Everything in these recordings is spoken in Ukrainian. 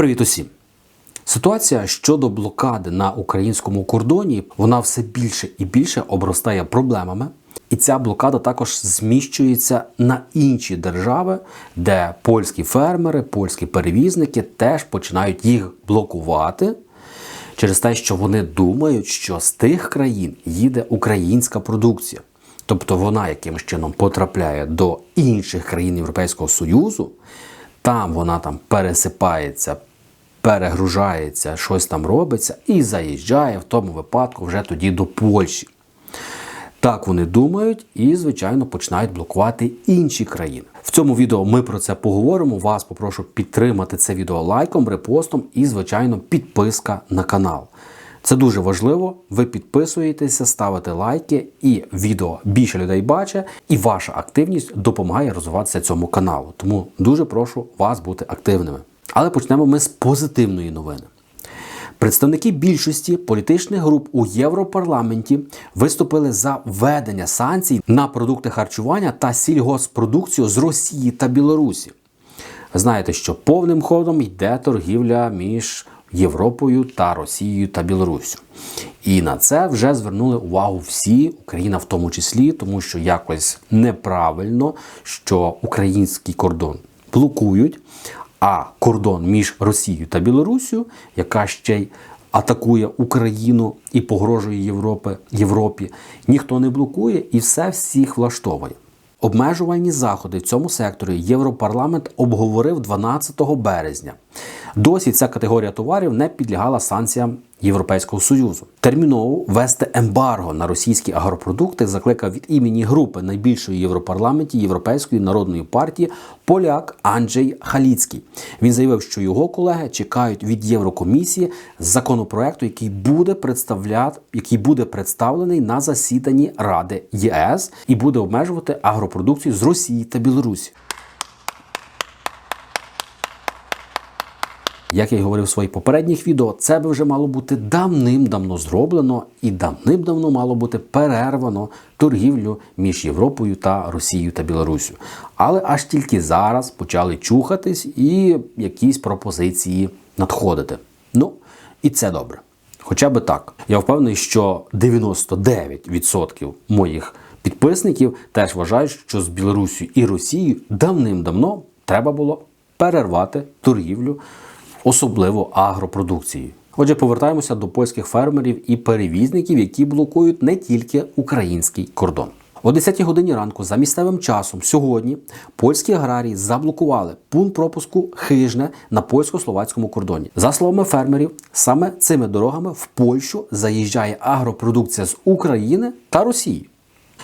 Привіт усім! Ситуація щодо блокади на українському кордоні вона все більше і більше обростає проблемами. І ця блокада також зміщується на інші держави, де польські фермери, польські перевізники теж починають їх блокувати через те, що вони думають, що з тих країн їде українська продукція. Тобто вона якимось чином потрапляє до інших країн Європейського Союзу, там вона там пересипається, перегружається, щось там робиться і заїжджає в тому випадку вже тоді до Польщі. Так вони думають і, звичайно, починають блокувати інші країни. В цьому відео ми про це поговоримо. Вас попрошу підтримати це відео лайком, репостом і, звичайно, підписка на канал. Це дуже важливо. Ви підписуєтеся, ставите лайки, і відео більше людей бачить, і ваша активність допомагає розвиватися цьому каналу. Тому дуже прошу вас бути активними. Але почнемо ми з позитивної новини. Представники більшості політичних груп у Європарламенті виступили за введення санкцій на продукти харчування та сільгоспродукцію з Росії та Білорусі. Знаєте, що повним ходом йде торгівля між Європою та Росією та Білоруссю. І на це вже звернули увагу всі, Україна в тому числі, тому що якось неправильно, що український кордон блокують, а кордон між Росією та Білорусією, яка ще й атакує Україну і погрожує Європи, Європі, ніхто не блокує і все всіх влаштовує. Обмежувальні заходи в цьому секторі Європарламент обговорив 12 березня. Досі ця категорія товарів не підлягала санкціям Європейського союзу. Терміново ввести ембарго на російські агропродукти закликав від імені групи найбільшої Європарламенті Європейської народної партії поляк Анджей Халіцький. Він заявив, що його колеги чекають від Єврокомісії законопроекту, який буде представляти, який буде представлений на засіданні Ради ЄС і буде обмежувати агропродукцію з Росії та Білорусі. Як я й говорив в своїх попередніх відео, це би вже мало бути давним-давно зроблено і давним-давно мало бути перервано торгівлю між Європою та Росією та Білоруссю. Але аж тільки зараз почали чухатись і якісь пропозиції надходити. Ну, і це добре. Хоча би так. Я впевнений, що 99% моїх підписників теж вважають, що з Білоруссю і Росією давним-давно треба було перервати торгівлю особливо агропродукції. Отже, повертаємося до польських фермерів і перевізників, які блокують не тільки український кордон. О 10 годині ранку за місцевим часом сьогодні польські аграрії заблокували пункт пропуску хижне на польсько-словацькому кордоні. За словами фермерів, саме цими дорогами в Польщу заїжджає агропродукція з України та Росії.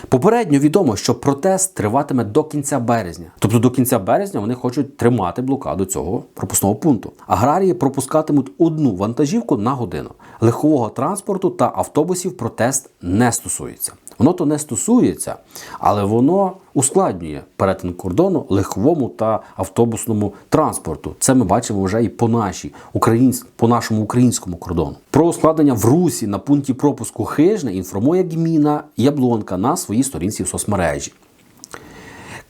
Попередньо відомо, що протест триватиме до кінця березня. Тобто до кінця березня вони хочуть тримати блокаду цього пропускного пункту. Аграрії пропускатимуть одну вантажівку на годину. Легкового транспорту та автобусів протест не стосується. Воно то не стосується, але воно ускладнює перетин кордону легковому та автобусному транспорту. Це ми бачимо вже і по нашій українсь... по нашому українському кордону. Про ускладнення в Русі на пункті пропуску хижне інформує Гміна Яблонка на своїй сторінці в соцмережі.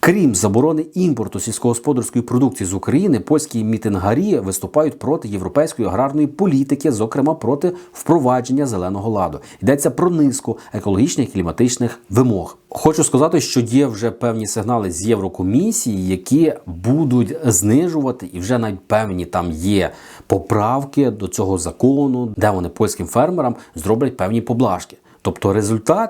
Крім заборони імпорту сільськогосподарської продукції з України, польські мітингарі виступають проти європейської аграрної політики, зокрема проти впровадження зеленого ладу. Йдеться про низку екологічних і кліматичних вимог. Хочу сказати, що є вже певні сигнали з Єврокомісії, які будуть знижувати, і вже навіть певні там є поправки до цього закону, де вони польським фермерам зроблять певні поблажки. Тобто результат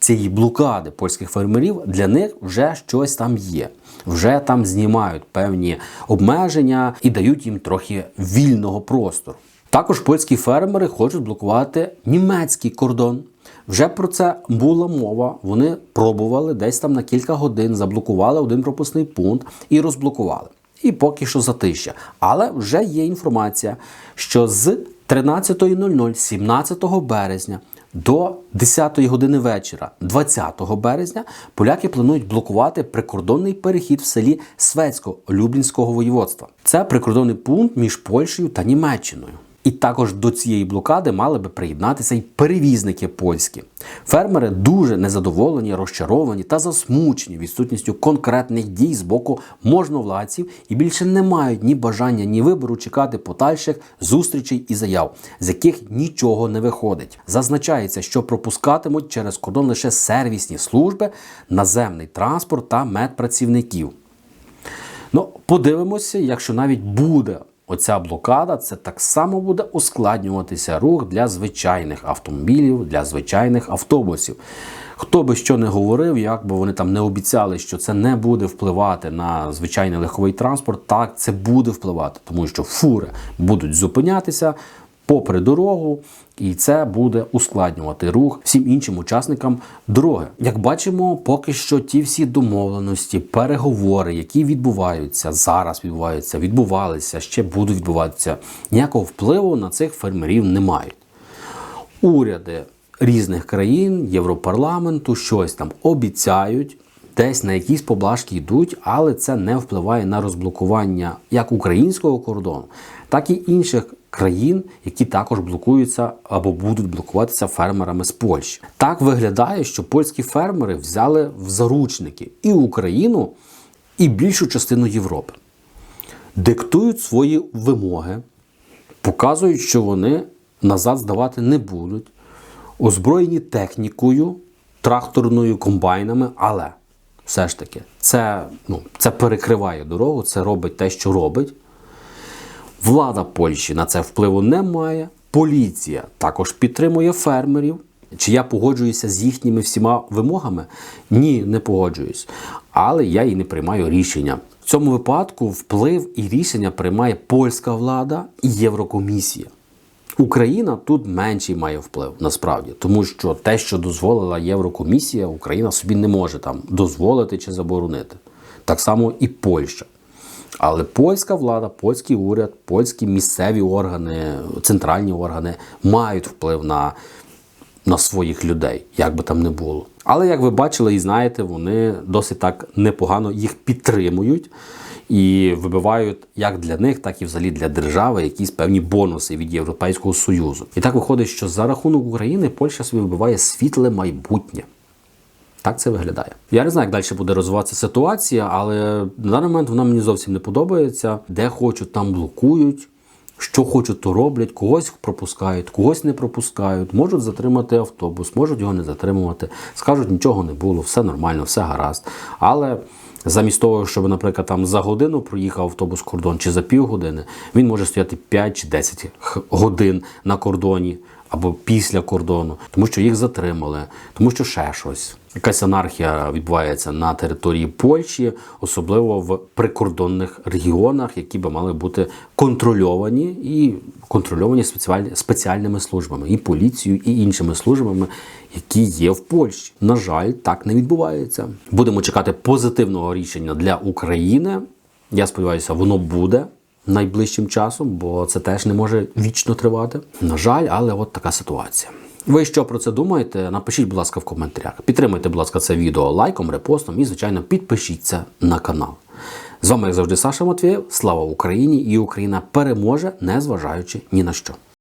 цієї блокади польських фермерів для них вже щось там є. Вже там знімають певні обмеження і дають їм трохи вільного простору. Також польські фермери хочуть блокувати німецький кордон. Вже про це була мова. Вони пробували десь там на кілька годин, заблокували один пропускний пункт і розблокували. І поки що затища. Але вже є інформація, що з 13.00 17 березня до 10 години вечора, 20 березня, поляки планують блокувати прикордонний перехід в селі Свецько Люблінського воєводства. Це прикордонний пункт між Польщею та Німеччиною. І також до цієї блокади мали би приєднатися й перевізники польські. Фермери дуже незадоволені, розчаровані та засмучені відсутністю конкретних дій з боку можновладців і більше не мають ні бажання, ні вибору чекати подальших зустрічей і заяв, з яких нічого не виходить. Зазначається, що пропускатимуть через кордон лише сервісні служби, наземний транспорт та медпрацівників. Ну, подивимося, якщо навіть буде оця блокада, це так само буде ускладнюватися рух для звичайних автомобілів, для звичайних автобусів. Хто би що не говорив, як би вони там не обіцяли, що це не буде впливати на звичайний легковий транспорт, так це буде впливати, тому що фури будуть зупинятися попри дорогу, і це буде ускладнювати рух всім іншим учасникам дороги. Як бачимо, поки що ті всі домовленості, переговори, які відбуваються зараз, відбуваються, відбувалися, ще будуть відбуватися, ніякого впливу на цих фермерів не мають. Уряди різних країн, Європарламенту щось там обіцяють. Десь на якісь поблажки йдуть, але це не впливає на розблокування як українського кордону, так і інших країн, які також блокуються або будуть блокуватися фермерами з Польщі. Так виглядає, що польські фермери взяли в заручники і Україну, і більшу частину Європи, диктують свої вимоги, показують, що вони назад здавати не будуть, озброєні технікою, тракторною комбайнами, але все ж таки це, ну, це перекриває дорогу, це робить те, що робить. Влада Польщі на це впливу не має. Поліція також підтримує фермерів. Чи я погоджуюся з їхніми всіма вимогами? Ні, не погоджуюсь. Але я і не приймаю рішення. В цьому випадку вплив і рішення приймає польська влада і Єврокомісія. Україна тут менший має вплив насправді, тому що те, що дозволила Єврокомісія, Україна собі не може там дозволити чи заборонити. Так само і Польща. Але польська влада, польський уряд, польські місцеві органи, центральні органи мають вплив на, на своїх людей, як би там не було. Але як ви бачили і знаєте, вони досить так непогано їх підтримують і вибивають як для них, так і взагалі для держави якісь певні бонуси від Європейського Союзу. І так виходить, що за рахунок України Польща собі вибиває світле майбутнє. Так це виглядає. Я не знаю, як далі буде розвиватися ситуація, але на даний момент вона мені зовсім не подобається. Де хочуть, там блокують. Що хочуть, то роблять, когось пропускають, когось не пропускають, можуть затримати автобус, можуть його не затримувати. Скажуть, нічого не було, все нормально, все гаразд. Але замість того, щоб, наприклад, там за годину проїхав автобус кордон чи за півгодини, він може стояти 5 чи 10 годин на кордоні або після кордону, тому що їх затримали, тому що ще щось. Якась анархія відбувається на території Польщі, особливо в прикордонних регіонах, які би мали бути контрольовані і контрольовані спеціаль- спеціальними службами, і поліцією, і іншими службами, які є в Польщі. На жаль, так не відбувається. Будемо чекати позитивного рішення для України. Я сподіваюся, воно буде найближчим часом, бо це теж не може вічно тривати. На жаль, але от така ситуація. Ви що про це думаєте? Напишіть, будь ласка, в коментарях. Підтримайте, будь ласка, це відео лайком, репостом і, звичайно, підпишіться на канал. З вами, як завжди, Саша Матвієв. Слава Україні! І Україна переможе, незважаючи ні на що.